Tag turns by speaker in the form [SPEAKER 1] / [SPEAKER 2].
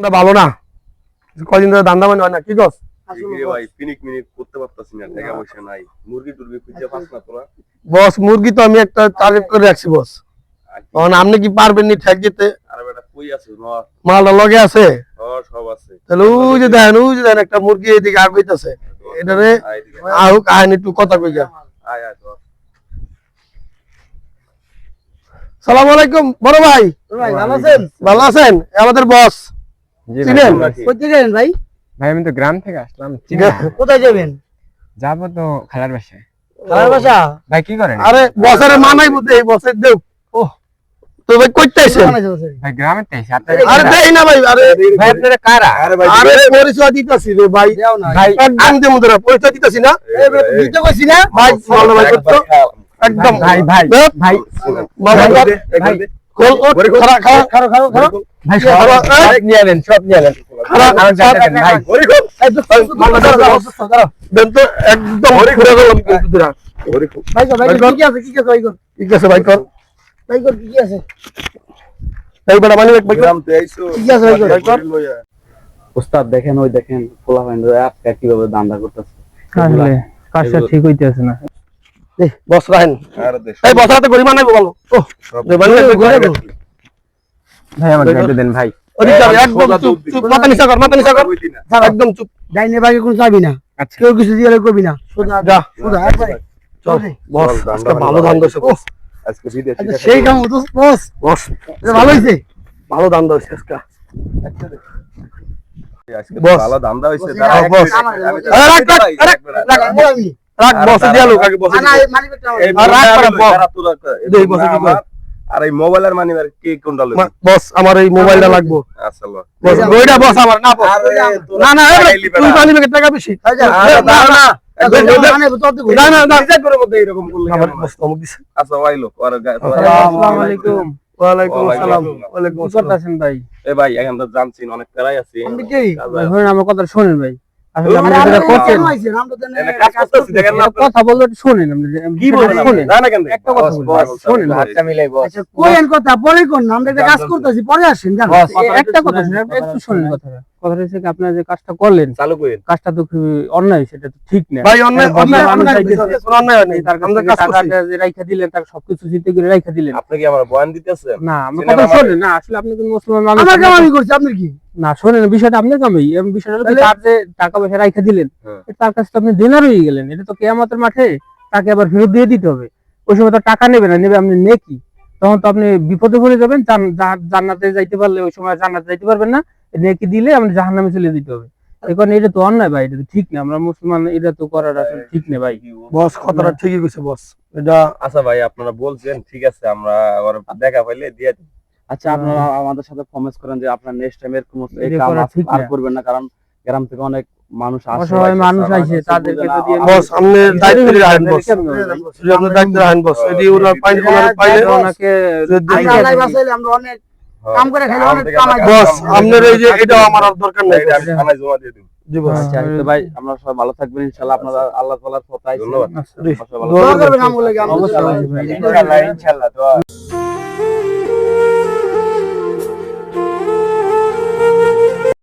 [SPEAKER 1] ভালো না? কদিন ধরে দান্দা মানে হয় না কি কস
[SPEAKER 2] ঠিকই রে ভাই পিনিক মিনিক করতে পারতাছি না টাকা পয়সা নাই। মুরগি টুরগি খুঁজে পাস না তোরা?
[SPEAKER 1] বস মুরগি তো আমি একটা টার্গেট করে রাখছি বস। তখন আপনি কি পারবেন নি ঠেক দিতে?
[SPEAKER 2] আর বেটা কই আছে? ন।
[SPEAKER 1] মালটা লগে আছে?
[SPEAKER 2] ধর সব আছে।
[SPEAKER 1] তাহলে ওই যে দেখেন ওই যে দেখেন একটা মুরগি এদিকে আগাইতেছে এটারে আহুক আহেন একটু কথা কই যা।
[SPEAKER 2] আয় আয় ধর।
[SPEAKER 1] সালাম আলাইকুম বড় ভাই।
[SPEAKER 3] ভাই ভালো আছেন?
[SPEAKER 1] ভালো আছেন? আমাদের বস।
[SPEAKER 4] আছি।
[SPEAKER 3] কোথায় গেলেন ভাই?
[SPEAKER 4] ভাই আমি তো গ্রাম থেকে আসলাম।
[SPEAKER 3] কোথায় যাবেন?
[SPEAKER 4] যাব তো খালার বাসায়।
[SPEAKER 3] খালার বাসা?
[SPEAKER 4] ভাই কি করেন?
[SPEAKER 1] আরে বসের মানাই বুঝে এই বসের দেব ও তো ভাই কইতে
[SPEAKER 3] বসে।
[SPEAKER 4] ভাই গ্রামে তো আপনার
[SPEAKER 1] আরে দেই না ভাই আরে।
[SPEAKER 4] ভাই আপনারা কারা?
[SPEAKER 2] আরে ভাই
[SPEAKER 1] আরে পরিচয় দিতাছি রে ভাই।
[SPEAKER 3] দেও না।
[SPEAKER 4] ভাই
[SPEAKER 1] একদম দেবো তোরা পরিচয় দিতাছি না?
[SPEAKER 3] দিতে কইছি না?
[SPEAKER 1] ভাই ভালো ভাই। একদম।
[SPEAKER 4] ভাই ভাই ভাই।
[SPEAKER 2] দে, দে।
[SPEAKER 4] ভাই
[SPEAKER 2] ঘরে
[SPEAKER 1] গেলাম ঠিক আছে ভাই কর
[SPEAKER 3] ভাই কর কি আছে?
[SPEAKER 1] এই মানি ভাই
[SPEAKER 2] গ্রাম তে আইছো।
[SPEAKER 3] ঠিক আছে, ভাই কর।
[SPEAKER 5] ওস্তাদ দেখেন ওই দেখেন পোলা ভাইন আজকে কীভাবে দান্দা করতেছে।
[SPEAKER 4] আসলে কাজটা ঠিক হইতেছে না।
[SPEAKER 1] এই, বস রাহেন এই বস গরিমা নাই বলো ও ভাই ঘুরে
[SPEAKER 3] ঘুরে
[SPEAKER 1] গেল
[SPEAKER 4] ভাই আমার গাড়িতে দেন ভাই
[SPEAKER 1] একদম চুপ চুপ মাথা নিচা কর মাথা নিচা কর একদম চুপ
[SPEAKER 3] ডাইনে ভাগে কোন যাবি না
[SPEAKER 4] আচ্ছা
[SPEAKER 3] কেউ কিছু দিয়ে করবি না সোজা
[SPEAKER 1] যা
[SPEAKER 3] সোজা
[SPEAKER 1] চল বস আজকে ভালো ধান দছে বস
[SPEAKER 2] আজকে বিদেশ
[SPEAKER 3] আচ্ছা, সেই কাম তো বস
[SPEAKER 1] বস
[SPEAKER 3] ভালো হইছে
[SPEAKER 1] ভালো ধান দছে আজকে বস।
[SPEAKER 3] বস।
[SPEAKER 1] আরে রাখ, রাখ, রাখ, রাখ,
[SPEAKER 2] দাঁড়া।
[SPEAKER 3] আমি
[SPEAKER 1] দিয়া লোক আগে বস আর রাখ পারা,
[SPEAKER 2] আর এই মোবাইলের মানি কে কোনটা
[SPEAKER 1] আমার এই মোবাইলটা লাগবো।
[SPEAKER 2] আচ্ছা
[SPEAKER 1] আমার না না না তুই টাকা বেশি। না না আমার
[SPEAKER 4] কথা শুনেন ভাই। কথা বলল শুনেন? কথা
[SPEAKER 3] আচ্ছা পরে কোন আমরা কাজ করতেছি পরে আসেন জান
[SPEAKER 4] একটা কথা শুনেন আপনি একটু শুনেন কথাটা। কথাটা হচ্ছে কি আপনারা যে কাজটা করলেন
[SPEAKER 2] চালু করেন।
[SPEAKER 4] কাজটা তো খুবই অন্যায় সেটা তো ঠিক না।
[SPEAKER 1] ভাই অন্যায়
[SPEAKER 4] হ্যাঁ,
[SPEAKER 1] অন্যায় অন্যায়
[SPEAKER 4] তার
[SPEAKER 1] আমরা কাজ করছি।
[SPEAKER 4] যে রাইখা দিলেন তার সবকিছু চিন্তা করে রাইখা দিলেন।
[SPEAKER 2] আপনি কি আমার বয়ান দিতেছেন?
[SPEAKER 4] না
[SPEAKER 2] সিনেমা
[SPEAKER 4] কথা শোনেন। না আসলে আপনি কিন্তু মুসলমান মানুষ
[SPEAKER 3] আমার
[SPEAKER 4] আপনি-
[SPEAKER 3] আমি করছি কি?
[SPEAKER 4] না শোনেন বিষয়টা আপনার কামেই এবং বিষয়টা তার যে টাকা পয়সা রাইখা দিলেন
[SPEAKER 2] হ্যাঁ।
[SPEAKER 4] তার কাছে তো আপনি দেনার হয়ে গেলেন। এটা তো কেয়ামতের মাঠে তাকে আবার ফেরত দিয়ে দিতে হবে। ওই সময় তো টাকা নেবে না নেবে আপনি নেকি? তখন তো আপনি বিপদে পড়ে যাবেন জান্নাতে যাইতে পারলে ওই সময় জান্নাতে যাইতে পারবেন না। নেকি দিলে আপনি জাহান্নামে চলে দিতে হবে। কারণে এটা তো অন্যায় ভাই এটা তো ঠিক না। আমরা মুসলমান এটা তো করার আসলে ঠিক না ভাই।
[SPEAKER 1] বস কথাটা ঠিকই কইছে বস। এটা
[SPEAKER 2] আচ্ছা ভাই আপনারা বলছেন ঠিক আছে আমরা আবার দেখা পাইলে দিয়ে দিই।
[SPEAKER 5] আচ্ছা আপনারা আমাদের সাথে প্রমিস করেন যে আপনার নেক্সট টাইম এরকম এই কাম আর-
[SPEAKER 4] ঠিক
[SPEAKER 5] করবেন না কারণ গ্রাম থেকে অনেক মানুষ আসে
[SPEAKER 4] অসহায় মানুষ
[SPEAKER 2] আচ্ছা,
[SPEAKER 4] তাদেরকে যদি
[SPEAKER 5] আমার-
[SPEAKER 1] বস আপনি দায়িত্ব নিয়ে রাখেন বস। আপনি দায়িত্ব রাখেন বস। এটি ওরা পাইলে ওরা পাইলে
[SPEAKER 4] ওনাকে
[SPEAKER 3] আমরা আমরা অনেক। কাম করে খাইলে অনেক কামাই
[SPEAKER 1] বস আপনার এই যে
[SPEAKER 2] এটা
[SPEAKER 1] এটাও আমার আর দরকার নাই।
[SPEAKER 2] আমি থানায় জমা দিয়ে
[SPEAKER 1] বস।
[SPEAKER 5] আচ্ছা তো ভাই আমরা সবাই ভালো থাকবেন ইনশাআল্লাহ আপনারা আল্লাহ তাআলার কথা
[SPEAKER 2] ধন্যবাদ।